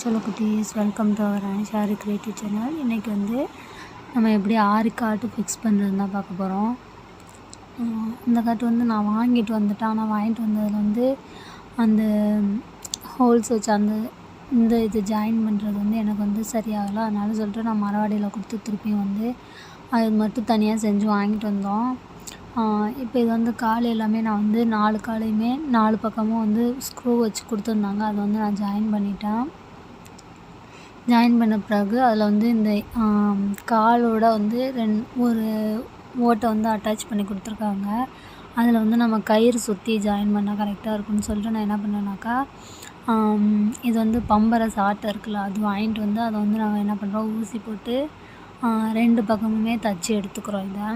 சலோ குட்டீஸ் welcome to our Shari creative channel இன்றைக்கி வந்து நம்ம எப்படி ஆறு காட்டு ஃபிக்ஸ் பண்ணுறதுன்னு தான் பார்க்க போகிறோம் இந்த காட்டு வந்து நான் வாங்கிட்டு வந்துட்டேன். ஆனால் வாங்கிட்டு வந்ததில் வந்து அந்த ஹோல்ஸ் வச்சு அந்த இந்த இது ஜாயின் பண்ணுறது வந்து எனக்கு வந்து சரியாகலை. அதனால சொல்லிட்டு நான் மரவாடியில் கொடுத்து திருப்பியும் வந்து அது மட்டும் தனியாக செஞ்சு வாங்கிட்டு வந்தோம். இப்போ இது வந்து கால் எல்லாமே நான் வந்து நாலு காலையுமே நாலு பக்கமும் வந்து ஸ்க்ரூ வச்சு கொடுத்துருந்தாங்க. அதை வந்து நான் ஜாயின் பண்ணிட்டேன். ஜாயின் பண்ண பிறகு அதில் வந்து இந்த காலோட வந்து ரெண் ஒரு ஓட்டை வந்து அட்டாச் பண்ணி கொடுத்துருக்காங்க. அதில் வந்து நம்ம கயிறு சுற்றி ஜாயின் பண்ணால் கரெக்டாக இருக்கும்னு சொல்லிட்டு நான் என்ன பண்ணேன்னாக்கா இது வந்து பம்பரை சாட்டை இருக்குல்ல அது வாங்கிட்டு வந்து அதை வந்து நாங்கள் என்ன பண்ணுறோம் ஊசி போட்டு ரெண்டு பக்கமுமே தச்சு எடுத்துக்கிறோம் இதை.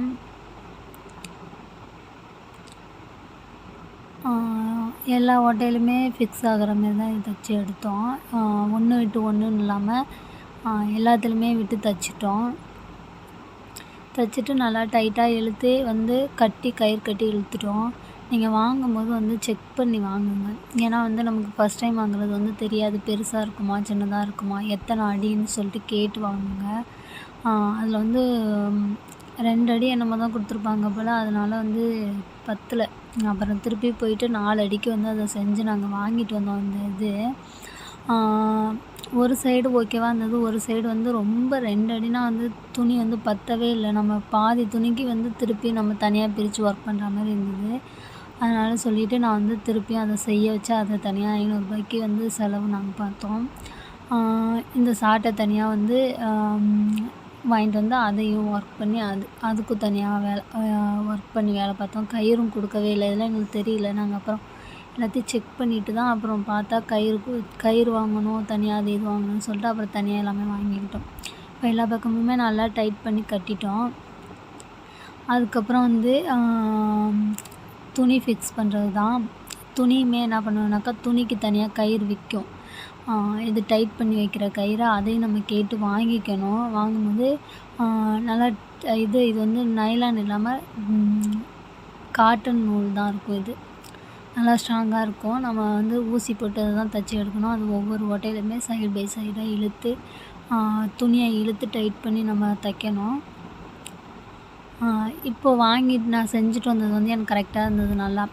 எல்லா ஓட்டையிலுமே ஃபிக்ஸ் ஆகிற மாரி தான் தைச்சி எடுத்தோம். ஒன்று விட்டு ஒன்றுன்னு இல்லாமல் எல்லாத்துலேயுமே விட்டு தைச்சிட்டோம். தைச்சிட்டு நல்லா டைட்டாக இழுத்து வந்து கட்டி கயிறு கட்டி இழுத்துட்டோம். நீங்கள் வாங்கும்போது வந்து செக் பண்ணி வாங்குங்க. ஏன்னா வந்து நமக்கு ஃபஸ்ட் டைம் வாங்குறது வந்து தெரியாது. பெருசாக இருக்குமா சின்னதாக இருக்குமா எத்தனை அடின்னு சொல்லிட்டு கேட்டு வாங்குங்க. அதில் வந்து ரெண்டு அடி என்னமோ தான் கொடுத்துருப்பாங்க போல். அதனால் வந்து பத்தலை. அப்புறம் திருப்பி போயிட்டு நாலு அடிக்கு வந்து அதை செஞ்சு நாங்கள் வாங்கிட்டு வந்தோம் அந்த இது. ஒரு சைடு ஓகேவாக இருந்தது. ஒரு சைடு வந்து ரொம்ப ரெண்டு அடினா வந்து துணி வந்து பத்தவே இல்லை. நம்ம பாதி துணிக்கு வந்து திருப்பி நம்ம தனியாக பிரித்து ஒர்க் பண்ணுற மாதிரி இருந்தது. அதனால் சொல்லிவிட்டு நான் வந்து திருப்பியும் அதை செய்ய வச்சு அதை தனியாக ஐநூறுரூபாய்க்கு வந்து செலவு நாங்கள் பார்த்தோம். இந்த சாட்டை தனியாக வந்து வாங்கிட்டு வந்து அதையும் ஒர்க் பண்ணி அது அதுக்கும் தனியாக வேலை ஒர்க் பண்ணி வேலை பார்த்தோம். கயிறும் கொடுக்கவே இல்லை. இதெல்லாம் எங்களுக்கு தெரியல. நாங்கள் அப்புறம் எல்லாத்தையும் செக் பண்ணிவிட்டு தான் அப்புறம் பார்த்தா கயிறு கயிறு வாங்கணும் தனியாக அது இது வாங்கணும்னு சொல்லிட்டு அப்புறம் தனியாக எல்லாமே வாங்கிக்கிட்டோம். இப்போ எல்லா பக்கமுமே நல்லா டைட் பண்ணி கட்டிட்டோம். அதுக்கப்புறம் வந்து துணி ஃபிக்ஸ் பண்ணுறது தான் துணியுமே என்ன பண்ணுவேன்னாக்கா துணிக்கு தனியாக கயிறு விற்கும். இது டைட் பண்ணி வைக்கிற கயிறை அதையும் நம்ம கேட்டு வாங்கிக்கணும். வாங்கும்போது நல்லா இது இது வந்து நைலான் இல்லாமல் காட்டன் நூல் தான் இருக்கும் இது. நல்லா ஸ்ட்ராங்காக இருக்கும். நம்ம வந்து ஊசி போட்டு அதை தான் தைச்சி எடுக்கணும். அது ஒவ்வொரு ஓட்டையிலுமே சைடு பை சைடாக இழுத்து துணியை இழுத்து டைட் பண்ணி நம்ம தைக்கணும். இப்போது வாங்கிட்டு நான் செஞ்சுட்டு வந்தது வந்து எனக்கு கரெக்டாக இருந்தது நல்லா.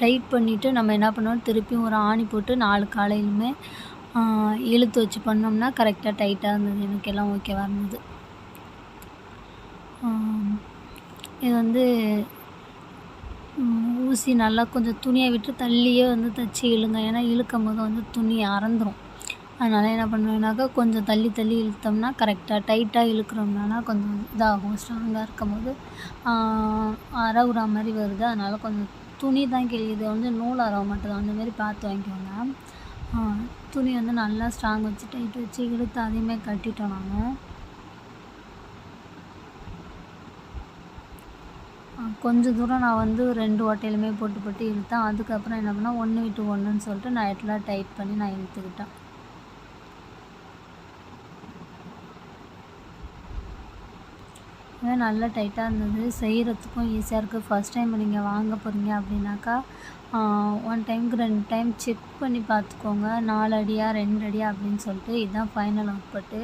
டைட் பண்ணிவிட்டு நம்ம என்ன பண்ணணும் திருப்பியும் ஒரு ஆணி போட்டு நாலு காலையிலுமே இழுத்து வச்சு பண்ணோம்னா கரெக்டாக டைட்டாக இருந்தது. எனக்கு எல்லாம் ஓகேவாக இருந்தது. இது வந்து ஊசி நல்லா கொஞ்சம் துணியை விட்டு தள்ளியே வந்து தைச்சி இழுங்க. ஏன்னா இழுக்கும் போது வந்து துணி அறந்துடும் அதனால் என்ன பண்ணுவேன்னாக்கா கொஞ்சம் தள்ளி தள்ளி இழுத்தோம்னா கரெக்டாக டைட்டாக இழுக்கிறோம்னா கொஞ்சம் இதாகும். ஸ்ட்ராங்காக இருக்கும் போது அரவுற மாதிரி வருது. அதனால் கொஞ்சம் துணி தான் கிழியுது வந்து நூல் அரவ மாட்டேது அந்தமாரி பார்த்து வாங்கிக்கோங்க. துணி வந்து நல்லா ஸ்ட்ராங் வச்சு டைட் வச்சு இழுத்து அதையுமே கட்டிட்டோம் நாங்கள் கொஞ்சம் தூரம் நான் வந்து ரெண்டு ஓட்டையிலுமே போட்டு போட்டு இழுத்தேன். அதுக்கப்புறம் என்ன பண்ணால் ஒன்று விட்டு ஒன்றுன்னு சொல்லிட்டு நான் எல்லாம் டைட் பண்ணி நான் இழுத்துக்கிட்டேன். நல்லா டைட்டாக இருந்தது. செய்கிறதுக்கும் ஈஸியாக இருக்குது ஃபஸ்ட் டைம் நீங்கள் வாங்க போகிறீங்க அப்படின்னாக்கா ஒன் டைமுக்கு ரெண்டு டைம் செக் பண்ணி பார்த்துக்கோங்க. நாலு அடியா ரெண்டு அடியா அப்படின்னு சொல்லிட்டு இதுதான் ஃபைனல் அவுட்பட்டு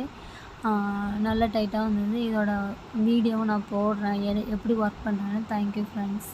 நல்ல டைட்டாக இருந்தது இதோட வீடியோவும் நான் போடுறேன். எப்படி ஒர்க் பண்ணுறேன்னு தேங்க்யூ ஃப்ரெண்ட்ஸ்